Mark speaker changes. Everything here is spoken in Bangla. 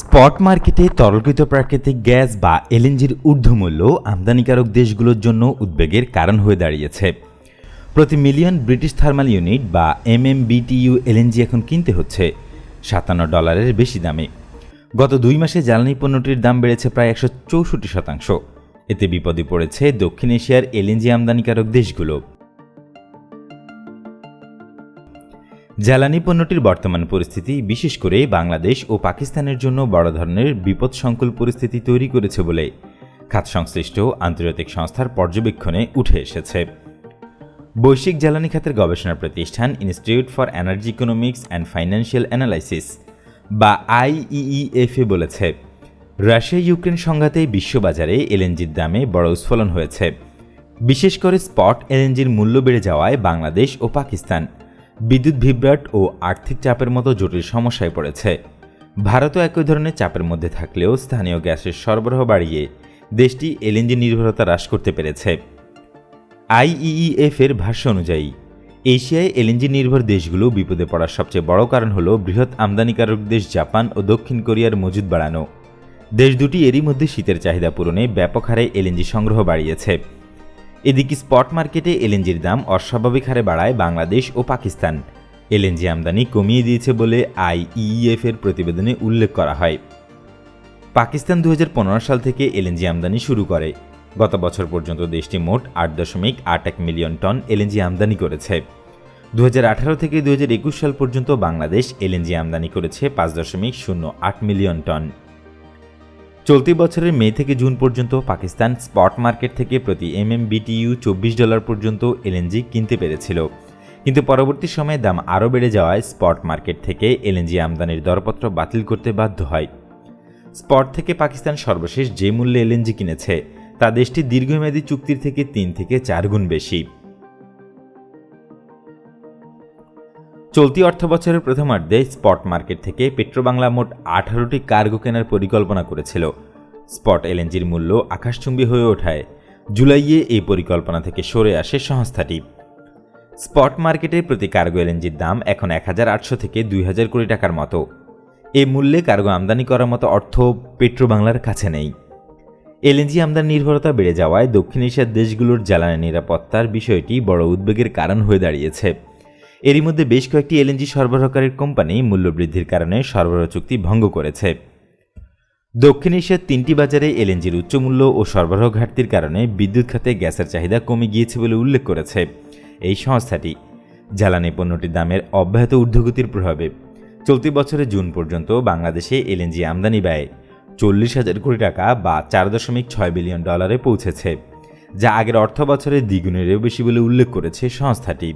Speaker 1: স্পট মার্কেটে তরলকৃত প্রাকৃতিক গ্যাস বা এলএনজির ঊর্ধ্বমূল্য আমদানিকারক দেশগুলোর জন্য উদ্বেগের কারণ হয়ে দাঁড়িয়েছে। প্রতি মিলিয়ন ব্রিটিশ থার্মাল ইউনিট বা এমএমবিটিইউ এলএনজি এখন কিনতে হচ্ছে, সাতান্ন ডলারের বেশি দামে। গত দুই মাসে জ্বালানি পণ্যটির দাম বেড়েছে প্রায় একশো চৌষট্টি শতাংশ। এতে বিপদে পড়েছে দক্ষিণ এশিয়ার এলএনজি আমদানিকারক দেশগুলো। জ্বালানি পণ্যটির বর্তমান পরিস্থিতি, বিশেষ করে বাংলাদেশ ও পাকিস্তানের জন্য বড় ধরনের বিপদসংকুল পরিস্থিতি তৈরি করেছে বলে খাত সংশ্লিষ্ট আন্তর্জাতিক সংস্থার পর্যবেক্ষণে উঠে এসেছে। বৈশ্বিক জ্বালানি খাতের গবেষণা প্রতিষ্ঠান institute for energy economics and financial analysis বা আইইএফএ বলেছে রাশিয়া ইউক্রেন সংঘাতে বিশ্ববাজারে এলএনজির দামে বড় উস্ফলন হয়েছে। বিশেষ করে স্পট এলএনজির মূল্য বেড়ে যাওয়ায় বাংলাদেশ ও পাকিস্তান বিদ্যুৎ বিভ্রাট ও আর্থিক চাপের মতো জটিল সমস্যায় পড়েছে। ভারতও একই ধরনের চাপের মধ্যে থাকলেও স্থানীয় গ্যাসের সরবরাহ বাড়িয়ে দেশটি এলএনজি নির্ভরতা হ্রাস করতে পেরেছে। আইইএফ এর ভাষ্য অনুযায়ী, এশিয়ায় এলএনজি নির্ভর দেশগুলো বিপদে পড়ার সবচেয়ে বড় কারণ হল বৃহৎ আমদানিকারক দেশ জাপান ও দক্ষিণ কোরিয়ার মজুদ বাড়ানো। দেশ দুটি এরই মধ্যে শীতের চাহিদা পূরণে ব্যাপক হারে এলএনজি সংগ্রহ বাড়িয়েছে। এদিকে স্পট মার্কেটে এলএনজির দাম অস্বাভাবিক হারে বাড়ায় বাংলাদেশ ও পাকিস্তান। এলএনজি আমদানি কমিয়ে দিয়েছে বলে আইইএফ এর প্রতিবেদনে উল্লেখ করা হয়। পাকিস্তান দু হাজার পনেরো সাল থেকে এলএনজি আমদানি শুরু করে। গত বছর পর্যন্ত দেশটি মোট আট দশমিক আট এক মিলিয়ন টন এলএনজি আমদানি করেছে। দু হাজার আঠারো থেকে দু হাজার একুশ সাল পর্যন্ত বাংলাদেশ এলএনজি আমদানি করেছে পাঁচ দশমিক শূন্য আট মিলিয়ন টন। চলতি বছরের মে থেকে জুন পর্যন্ত পাকিস্তান স্পট মার্কেট থেকে প্রতি এমএমবিটিইউ চব্বিশ ডলার পর্যন্ত এলএনজি কিনতে পেরেছিল। কিন্তু পরবর্তী সময়ে দাম আরও বেড়ে যাওয়ায় স্পট মার্কেট থেকে এলএনজি আমদানির দরপত্র বাতিল করতে বাধ্য হয়। স্পট থেকে পাকিস্তান সর্বশেষ যে মূল্যে এলএনজি কিনেছে, তা দেশটি দীর্ঘমেয়াদী চুক্তির থেকে তিন থেকে চার গুণ বেশি। চলতি অর্থ বছরের প্রথমার্ধে স্পট মার্কেট থেকে পেট্রোবাংলা মোট আঠারোটি কার্গো কেনার পরিকল্পনা করেছিল। স্পট এলএনজির মূল্য আকাশচুম্বী হয়ে ওঠায়। জুলাইয়ে এই পরিকল্পনা থেকে সরে আসে সংস্থাটি। স্পট মার্কেটে প্রতি কার্গো এলএনজির দাম এখন এক হাজার আটশো থেকে দুই হাজার কোটি টাকার মতো। এ মূল্যে কার্গো আমদানি করার মতো অর্থ পেট্রোবাংলার কাছে নেই। এলএনজি আমদানি নির্ভরতা বেড়ে যাওয়ায় দক্ষিণ এশিয়ার দেশগুলোর জ্বালানি নিরাপত্তার বিষয়টি বড় উদ্বেগের কারণ হয়ে দাঁড়িয়েছে। এরই মধ্যে বেশ কয়েকটি এলএনজি সরবরাহকারীর কোম্পানি মূল্যবৃদ্ধির কারণে সরবরাহ চুক্তি ভঙ্গ করেছে। দক্ষিণ এশিয়ার তিনটি বাজারে এলএনজির উচ্চমূল্য ও সরবরাহ ঘাটতির কারণে বিদ্যুৎ খাতে গ্যাসের চাহিদা কমে গিয়েছে বলে উল্লেখ করেছে এই সংস্থাটি। জ্বালানি পণ্যটির দামের অব্যাহত ঊর্ধ্বগতির প্রভাবে চলতি বছরের জুন পর্যন্ত বাংলাদেশে এলএনজি আমদানি ব্যয় চল্লিশ হাজার কোটি টাকা বা চার দশমিক ছয় বিলিয়ন ডলারে পৌঁছেছে, যা আগের অর্থ বছরের দ্বিগুণেরও বেশি বলে উল্লেখ করেছে সংস্থাটি।